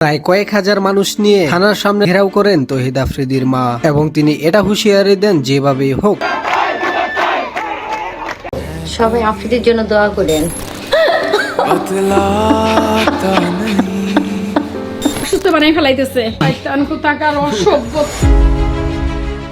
প্রায় কয়েক হাজার মানুষ নিয়ে থানার সামনে ঘেরাও করেন তহিদ আফ্রিদির মা এবং তিনি এটা হুঁশিয়ারি দেন যেভাবেই হোক। সবাই আফ্রিদির জন্য দোয়া করেন। সুস্থ বানাই ফেলাইতেছে। অসভ্য।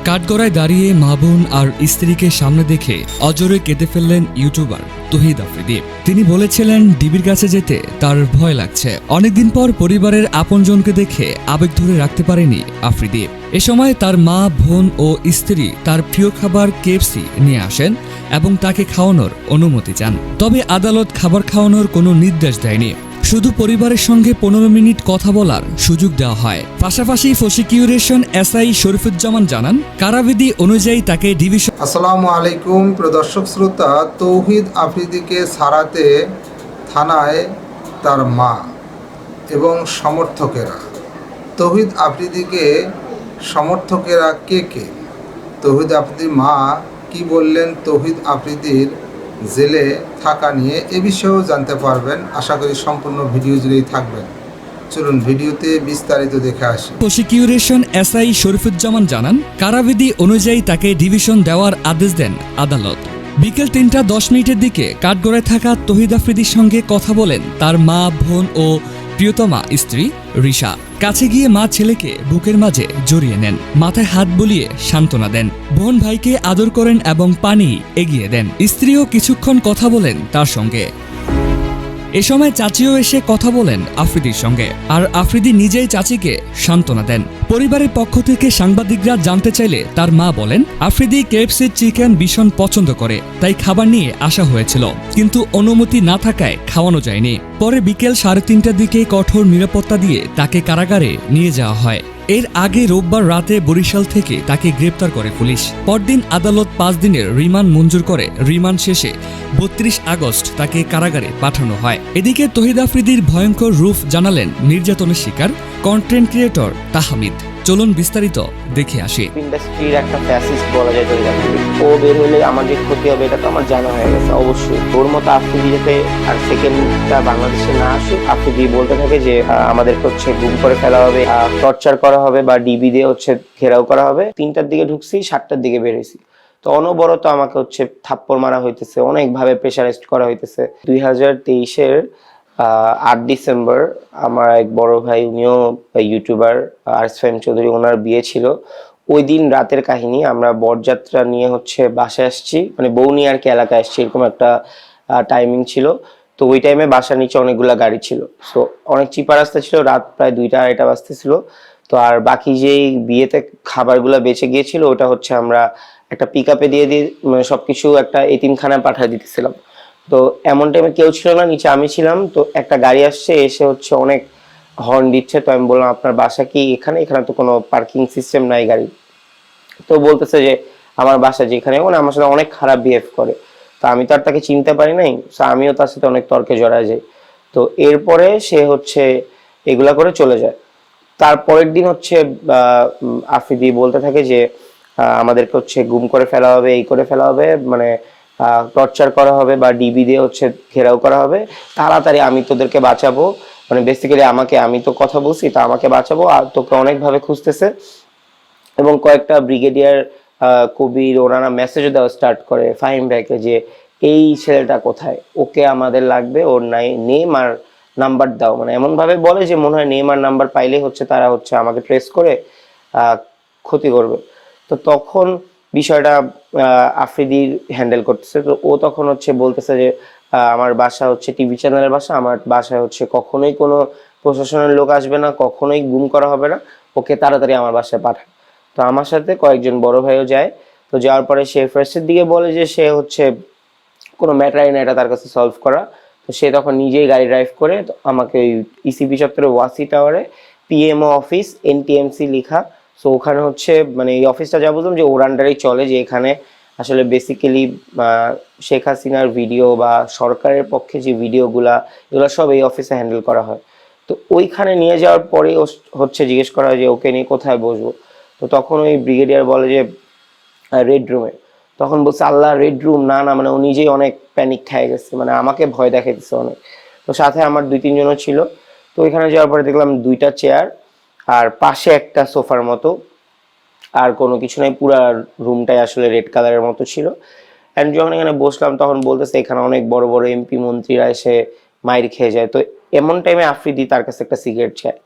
কাঠগড়ায় দাঁড়িয়ে মা বোন আর স্ত্রীকে সামনে দেখে অজরে কেঁদে ফেললেন ইউটিউবার তহিদ আফ্রিদি। তিনি বলেছিলেন, ডিবির কাছে যেতে তার ভয় লাগছে। অনেকদিন পর পরিবারের আপনজনকে দেখে আবেগ ধরে রাখতে পারেনি আফ্রিদি। এ সময় তার মা, বোন ও স্ত্রী তার প্রিয় খাবার কেএফসি নিয়ে আসেন এবং তাকে খাওয়ানোর অনুমতি চান। তবে আদালত খাবার খাওয়ানোর কোনো নির্দেশ দেয়নি। শুধু পরিবারের সঙ্গে পনেরো মিনিট কথা বলার সুযোগ দেওয়া হয়। পাশাপাশি প্রসিকিউরেশন এসআই শরীফুজ্জামান জানান, কারাবিধি অনুযায়ী তাকে ডিভিশন আসসালামু আলাইকুম, প্রিয় দর্শক শ্রোতা, তৌহিদ আফ্রিদিকে সারাতে থানায় তার মা এবং সমর্থকেরা। তৌহিদ আফ্রিদিকে সমর্থকেরা কে কে? তৌহিদ আফ্রিদির মা কি বললেন? তৌহিদ আফ্রিদির জেলে থাকা নিয়ে এ বিষয়েও জানতে পারবেন। আশা করি সম্পূর্ণ ভিডিও জুড়েই থাকবেন। চলুন ভিডিওতে বিস্তারিত দেখে আসি। প্রসিকিউরেশন এসআই শরীফুজ্জামান জানান, কারাবিধি অনুযায়ী তাকে ডিভিশন দেওয়ার আদেশ দেন আদালত। বিকেল তিনটা দশ মিনিটের দিকে কাঠগড়ায় থাকা তহিদ আফ্রিদির সঙ্গে কথা বলেন তার মা, বোন ও প্রিয়তমা, স্ত্রী, রিশা। কাছে গিয়ে মা ছেলেকে বুকের মাঝে জড়িয়ে নেন। মাথায় হাত বুলিয়ে সান্ত্বনা দেন। বোন ভাইকে আদর করেন এবং পানি এগিয়ে দেন। স্ত্রীও কিছুক্ষণ কথা বলেন তার সঙ্গে। এ সময় চাচিও এসে কথা বলেন আফ্রিদির সঙ্গে। আর আফ্রিদি নিজেই চাচিকে সান্ত্বনা দেন। পরিবারের পক্ষ থেকে সাংবাদিকরা জানতে চাইলে তার মা বলেন, আফ্রিদি কেএফসির চিকেন ভীষণ পছন্দ করে, তাই খাবার নিয়ে আসা হয়েছিল। কিন্তু অনুমতি না থাকায় খাওয়ানো যায়নি। পরে বিকেল সাড়ে তিনটার দিকে কঠোর নিরাপত্তা দিয়ে তাকে কারাগারে নিয়ে যাওয়া হয়। এর আগে রোববার রাতে বরিশাল থেকে তাকে গ্রেপ্তার করে পুলিশ। পরদিন আদালত পাঁচ দিনের রিমান্ড মঞ্জুর করে। রিমান্ড শেষে বত্রিশ আগস্ট তাকে কারাগারে পাঠানো হয়। এদিকে তহিদ আফ্রিদির ভয়ঙ্কর রূপ জানালেন নির্যাতনের শিকার, কন্টেন্ট ক্রিয়েটর তাহমিদ। চলুন বিস্তারিত দেখে আসি। ইন্ডাস্ট্রির একটা ফ্যাসিস্ট বলা যায় তৈরি ও বের হলে আমার যে ক্ষতি হবে এটা তো আমার জানা হয়ে গেছে অবশ্যই। ওর মতো আফ্রিদি যাতে আর সেকেন্ডটা বাংলাদেশে না আসুক আফ্রিদি বলতে থাকে যে আহ, আমাদেরকে হচ্ছে গুম করে ফেলা হবে টর্চার করা হবে বা ডিবি দিয়ে হচ্ছে ঘেরাও করা হবে। তিনটার দিকে ঢুকছি সাতটার দিকে বেরোইছি তো অনবরত আমাকে হচ্ছে থাপ্পড় মারা হইতেছে অনেকভাবে প্রেশারাইজড করা হইতেছে। দুই হাজার তেইশের আট ডিসেম্বর আমার এক বড় ভাই, উনিও ইউটিউবার আরস ফাইম চৌধুরী, ওনার বিয়ে ছিল। ওই দিন রাতের কাহিনী, আমরা বরযাত্রা নিয়ে হচ্ছে বাসায় আসছি। মানে বউ নিয়ে আর কি এলাকায় আসছি, এরকম একটা টাইমিং ছিল। তো ওই টাইমে বাসার নিচে অনেকগুলা গাড়ি ছিল। সো অনেক চিপা রাস্তা ছিল, রাত প্রায় দুইটা, আড়াইটা বাজতেছিল তো আর বাকি যেই বিয়েতে খাবারগুলো বেঁচে গিয়েছিল, ওটা হচ্ছে আমরা একটা পিক আপে দিয়ে দিয়ে মানে সবকিছু একটা এতিমখানায় পাঠিয়ে দিতেছিলাম। তো এমন টাইমে কেউ ছিল না নিচে আমি ছিলাম। তো একটা গাড়ি আসছে এসে হচ্ছে অনেক হর্ন দিচ্ছে। তো আমি বললাম আপনার বাসা কি এখানে? এখানে তো কোনো পার্কিং সিস্টেম নাই গাড়ি। তো বলতেছে যে আমার বাসা যেখানে। মানে আমার সাথে অনেক খারাপ বিহেভ করে। তো আমি তো আর তাকে চিনতে পারি নাই তো আমিও তার সাথে অনেক তর্কে জড়া যাই। তো এরপরে সে হচ্ছে এগুলা করে চলে যায়। তারপরের দিন হচ্ছে উম, বলতে থাকে যে আমাদেরকে হচ্ছে গুম করে ফেলা হবে এই করে ফেলা হবে মানে টর্চার করা হবে বা ডিবি দিয়ে হচ্ছে ঘেরাও করা হবে, তাড়াতাড়ি আমি তোদেরকে বাঁচাবো। মানে বেসিক্যালি আমাকে, আমি তো কথা বলছি, তা আমাকে বাঁচাবো আর তোকে অনেকভাবে খুঁজতেছে। এবং কয়েকটা ব্রিগেডিয়ার কবির ওনারা মেসেজও দেওয়া স্টার্ট করে, ফাহিম ভাইকে যে, এই ছেলেটা কোথায়? ওকে আমাদের লাগবে, ওর নাই নেম আর নাম্বার দাও। মানে এমনভাবে বলে যে, মনে হয় নেম আর নাম্বার পাইলেই হচ্ছে তারা হচ্ছে আমাকে ট্রেস করে ক্ষতি করবে। তো তখন বিষয়টা আফ্রিদির হ্যান্ডেল করতেছে। তো ও তখন হচ্ছে বলতেছে যে আমার বাসা হচ্ছে টিভি চ্যানেলের বাসা, আমার বাসায় হচ্ছে কখনোই কোনো প্রশাসনের লোক আসবে না, কখনোই গুম করা হবে না। ওকে তাড়াতাড়ি আমার বাসায় পাঠান। তো আমার সাথে কয়েকজন বড় ভাইও যায়। তো যাওয়ার পরে সে ফার্স্টের দিকে বলে যে, সে হচ্ছে কোনো ম্যাটারই না, এটা তার কাছে সলভ করা। তো সে তখন নিজেই গাড়ি ড্রাইভ করে আমাকে ওই ইসিপি চত্বরে ওয়াসি টাওয়ারে পিএমও অফিস এনটিএমসি লেখা। সো ওখানে হচ্ছে মানে এই অফিসটা যা বুঝলাম যে ওর আন্ডারেই চলে যে এখানে আসলে বেসিক্যালি শেখ হাসিনার ভিডিও বা সরকারের পক্ষে যে ভিডিওগুলা এগুলো সব এই অফিসে হ্যান্ডেল করা হয়। তো ওইখানে নিয়ে যাওয়ার পরে হচ্ছে জিজ্ঞেস করা হয় যে ওকে নিয়ে কোথায় বসবো? তো তখন ওই ব্রিগেডিয়ার বলে যে রেড রুমে তখন বলছে, আল্লাহ রেড রুম না না মানে ও নিজেই অনেক প্যানিক খেয়ে গেছে মানে আমাকে ভয় দেখাইতেছে অনেক। তো সাথে আমার দুই, তিনজনও ছিল। তো ওইখানে যাওয়ার পরে দেখলাম দুইটা চেয়ার আর পাশে একটা সোফার মতো। আর কোনো কিছু নাই, পুরা রুমটাই আসলে রেড কালারের মতো ছিল। অ্যান্ড যখন এখানে বসলাম, তখন বলতেছে এখানে অনেক বড় বড় এমপি মন্ত্রীরা এসে মাইর খেয়ে যায়। তো এমন টাইমে আফ্রিদি তার কাছে একটা সিগারেট চায়,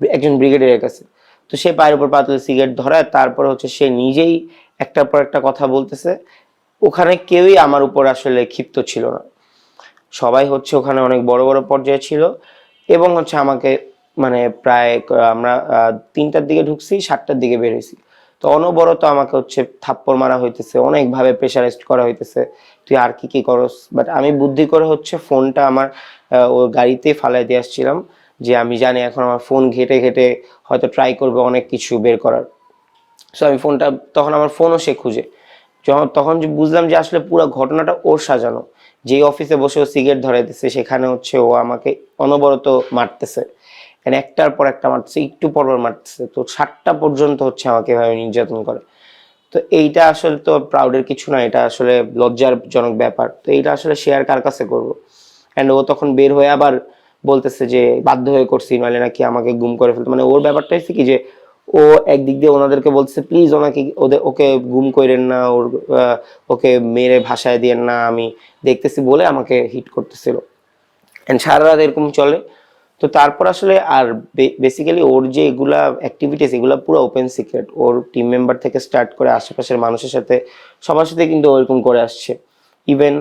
একজন ব্রিগেডিয়ারের কাছে। তো সে পায়ের উপর পাতলে সিগারেট ধরায়, তারপর হচ্ছে সে নিজেই একটার পর একটা কথা বলতেছে। ওখানে কেউই আমার উপর আসলে ক্ষিপ্ত ছিল না। সবাই হচ্ছে ওখানে অনেক বড় বড় পর্যায়ে ছিল। এবং হচ্ছে আমাকে মানে প্রায়, আমরা তিনটার দিকে ঢুকছি, সাতটার দিকে বের তো অনবরত আমাকে হচ্ছে থাপ্পড় মারা হইতেছে, অনেকভাবে প্রেশারাইজড করা হইতেছে, তুই আর কি কি করস? বাট আমি বুদ্ধি করে হচ্ছে ফোনটা আমার ওর গাড়িতে ফালাই দিয়ে আসছিলাম, যে আমি জানি এখন আমার ফোন ঘেটে ঘেটে হয়তো ট্রাই করবে অনেক কিছু বের করার। সো আমি ফোনটা, তখন আমার ফোনও সে খুঁজে। যখন, তখন যে বুঝলাম যে আসলে পুরো ঘটনাটা ওর সাজানো। যেই অফিসে বসে ও সিগারেট ধরাইতেছে, সেখানে হচ্ছে ও আমাকে অনবরত মারতেছে। And একটার পর একটা মারছে একটু পর পর মারতেছে। তো সাতটা পর্যন্ত হচ্ছে আমাকে এভাবে নির্যাতন করে। তো এইটা আসলে তো প্রাউডের কিছু না এটা আসলে লজ্জারজনক ব্যাপার। তো এইটা আসলে শেয়ার কার কাছে করব? অ্যান্ড ও তখন বের হয়ে আবার বলতেছে যে, বাধ্য হয়ে করছি, নাহলে নাকি আমাকে গুম করে ফেলতো। মানে ওর ব্যাপারটা হচ্ছে কি যে, ও একদিক দিয়ে ওনাদেরকে বলছে প্লিজ ওনাকে ওদের, ওকে গুম করেন না, ওর ওকে মেরে ভাষায় দিয়েন না, আমি দেখতেছি বলে আমাকে হিট করতেছিল। অ্যান্ড সারা রাত এরকম চলে। তো তারপর আসলে আর বেসিক্যালি ওর যে এগুলা অ্যাক্টিভিটিস এগুলা পুরো ওপেন সিক্রেট ওর টিম মেম্বার থেকে স্টার্ট করে আশেপাশের মানুষের সাথে সবার সাথে কিন্তু ওরকম করে আসছে। ইভেন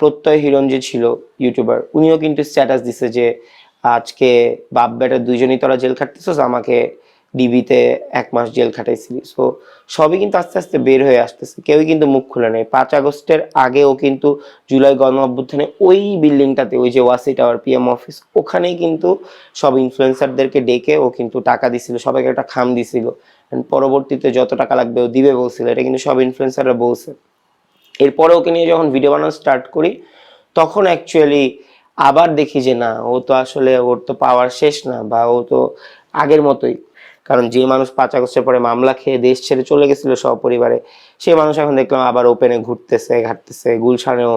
প্রত্যয় হিরণ যে ছিল ইউটিউবার উনিও কিন্তু স্ট্যাটাস দিছে যে, আজকে বাপ বেটা দুইজনই তোরা জেল খাটতেছ, আমাকে ডিবিতে এক মাস জেল খাটাইছিলি। সো সবই কিন্তু আস্তে আস্তে বের হয়ে আসতেছে। কেউই কিন্তু মুখ খুলে নেই। পাঁচ আগস্টের আগেও কিন্তু জুলাই গণ অভ্যুত্থানে ওই বিল্ডিংটাতে, ওই যে ওয়াসি টাওয়ার পিএম অফিস, ওখানেই কিন্তু সব ইনফ্লুয়েন্সারদেরকে ডেকে ও কিন্তু টাকা দিছিল, সবাইকে একটা খাম দিছিল। পরবর্তীতে যত টাকা লাগবে ও দিবে বলছিল। এটা কিন্তু সব ইনফ্লুয়েন্সাররা বলছে। এরপরে ওকে নিয়ে যখন ভিডিও বানানো স্টার্ট করি, তখন অ্যাকচুয়ালি আবার দেখি যে না, ও তো আসলে ওর তো পাওয়ার শেষ না বা ও তো আগের মতোই। কারণ যে মানুষ পাঁচ আগস্টের পরে মামলা খেয়ে দেশ ছেড়ে চলে গেছিল সপরিবারে, সে মানুষ এখন দেখলাম আবার ওপেনে ঘুরতেছে, ঘাটতেছে, গুলশানেও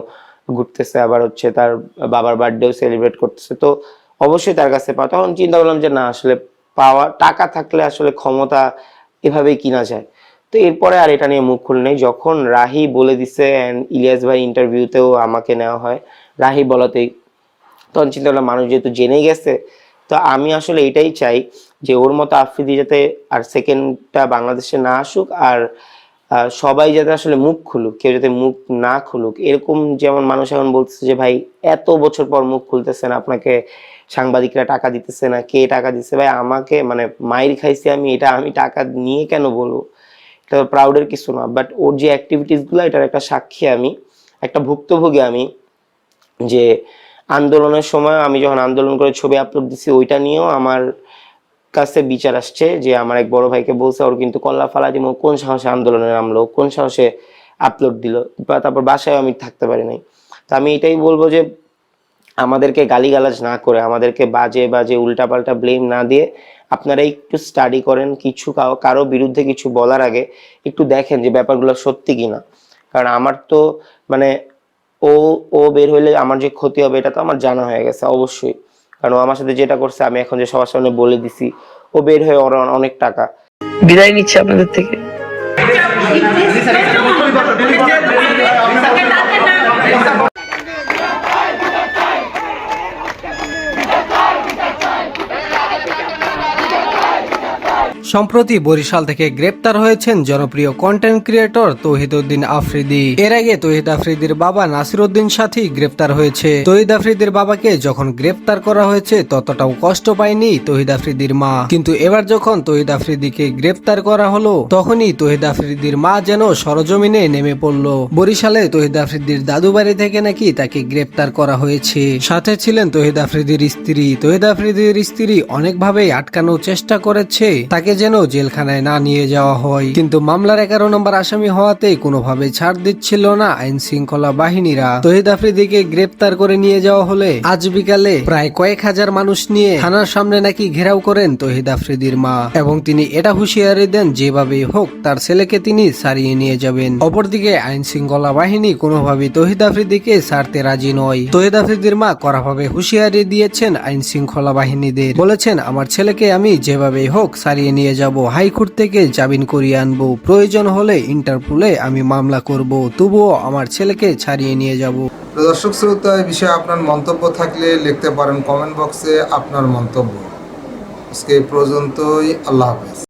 ঘুরতেছে, আবার হচ্ছে তার বাবার বার্থডেও সেলিব্রেট করতেছে। তো অবশ্যই তার কাছে পাওয়া তখন চিন্তা করলাম যে না, আসলে পাওয়া টাকা থাকলে আসলে ক্ষমতা এভাবেই কিনা যায়। তো এরপরে আর এটা নিয়ে মুখ খুলে নেই যখন রাহি বলে দিছে অ্যান্ড ইলিয়াস ভাই ইন্টারভিউতেও আমাকে নেওয়া হয়, রাহি বলাতেই তখন চিন্তা করলাম, মানুষ যেহেতু জেনে গেছে তো আমি আসলে এটাই চাই যে ওর মতো আফ্রিদি যাতে আর সেকেন্ডটা বাংলাদেশে না আসুক আর সবাই যাতে আসলে মুখ খুলুক, কেউ যাতে মুখ না খুলুক। এরকম যেমন মানুষ এখন বলতেছে যে, ভাই, এত বছর পর মুখ খুলতেছেন আপনাকে সাংবাদিকরা টাকা দিতেছে না, কে টাকা দিচ্ছে ভাই, আমাকে মানে মাইর খাইছি আমি, এটা আমি টাকা নিয়ে কেন বলব? এটা প্রাউডের কিছু না বাট ওর যে অ্যাক্টিভিটিসগুলো, এটার একটা সাক্ষী আমি, একটা ভুক্তভোগী আমি, যে আন্দোলনের সময় আমি যখন আন্দোলন করে ছবি আপলোড দিছি, ওইটা নিয়েও আমার কাছে বিচার আসছে যে আমার এক বড় ভাইকে বলছে, ওর কিন্তু কল্লা ফালা দিব কোন সাহসে আন্দোলনে নামলো, কোন সাহসে আপলোড দিল? বা তারপর বাসায় আমি থাকতে পারি নাই। তো আমি এটাই বলব যে আমাদেরকে গালিগালাজ না করে, আমাদেরকে বাজে বাজে উল্টাপাল্টা ব্লেম না দিয়ে আপনারা একটু স্টাডি করেন, কিছু কারও বিরুদ্ধে কিছু বলার আগে একটু দেখেন যে ব্যাপারগুলো সত্যি কিনা। কারণ আমার তো মানে ও ও বের হইলে আমার যে ক্ষতি হবে এটা তো আমার জানা হয়ে গেছে অবশ্যই কারণ ও আমার সাথে যেটা করছে আমি এখন যে সবার সামনে বলে দিছি ও বের হয়ে ওর অনেক টাকা বিদায় নিচ্ছে আপনাদের থেকে সম্প্রতি বরিশাল থেকে গ্রেপ্তার হয়েছেন জনপ্রিয় কন্টেন্ট ক্রিয়েটর তৌহিদউদ্দিন আফ্রিদি। এর আগে তৌহিদ আফ্রিদির বাবা নাসিরউদ্দিন সাথী গ্রেপ্তার হয়েছে। তৌহিদ আফ্রিদির বাবাকে যখন গ্রেপ্তার করা হয়েছে, ততটাও কষ্ট পায়নি তৌহিদ আফ্রিদির মা। কিন্তু এবার যখন তৌহিদ আফ্রিদিকে গ্রেপ্তার করা হলো, তখনই তৌহিদ আফ্রিদির মা যেন সরজমিনে নেমে পড়ল। বরিশালে তৌহিদ আফ্রিদির দাদু বাড়ি থেকে নাকি তাকে গ্রেপ্তার করা হয়েছে। সাথে ছিলেন তৌহিদ আফ্রিদির স্ত্রী। তৌহিদ আফ্রিদির স্ত্রী অনেকভাবেই আটকানোর চেষ্টা করেছে। তাকে যেন জেলখানায় না নিয়ে যাওয়া হয়। কিন্তু মামলার এগারো নম্বর আসামি হওয়াতে কোনোভাবে ছাড় দিচ্ছিল না আইন শৃঙ্খলা বাহিনীরা। তহিদ আফ্রিদিকে গ্রেপ্তার করে নিয়ে যাওয়া হলে আজ বিকালে প্রায় কয়েক হাজার মানুষ নিয়ে থানার সামনে নাকি ঘেরাও করেন তহিদ আফ্রিদির মা। এবং তিনি এটা হুঁশিয়ারি দেন, যেভাবেই হোক তার ছেলেকে তিনি সারিয়ে নিয়ে যাবেন। অপরদিকে আইন শৃঙ্খলা বাহিনী কোনোভাবেই তহিদ আফ্রিদিকে ছাড়তে রাজি নয়। তহিদ আফ্রিদির মা কড়াভাবে হুঁশিয়ারি দিয়েছেন আইন শৃঙ্খলা বাহিনীদের। বলেছেন, আমার ছেলেকে আমি যেভাবেই হোক সারিয়ে নিয়ে যাব, হাইকোর্ট থেকে জামিন করিয়ে আনব। প্রয়োজন হলে ইন্টারপোলে আমি মামলা করব, তবুও আমার ছেলেকে ছাড়িয়ে নিয়ে যাব। দর্শক শ্রোতা এই বিষয়ে আপনার মন্তব্য থাকলে লিখতে পারেন কমেন্ট বক্সে আপনার মন্তব্য। আজকে পর্যন্তই, আল্লাহ হাফেজ।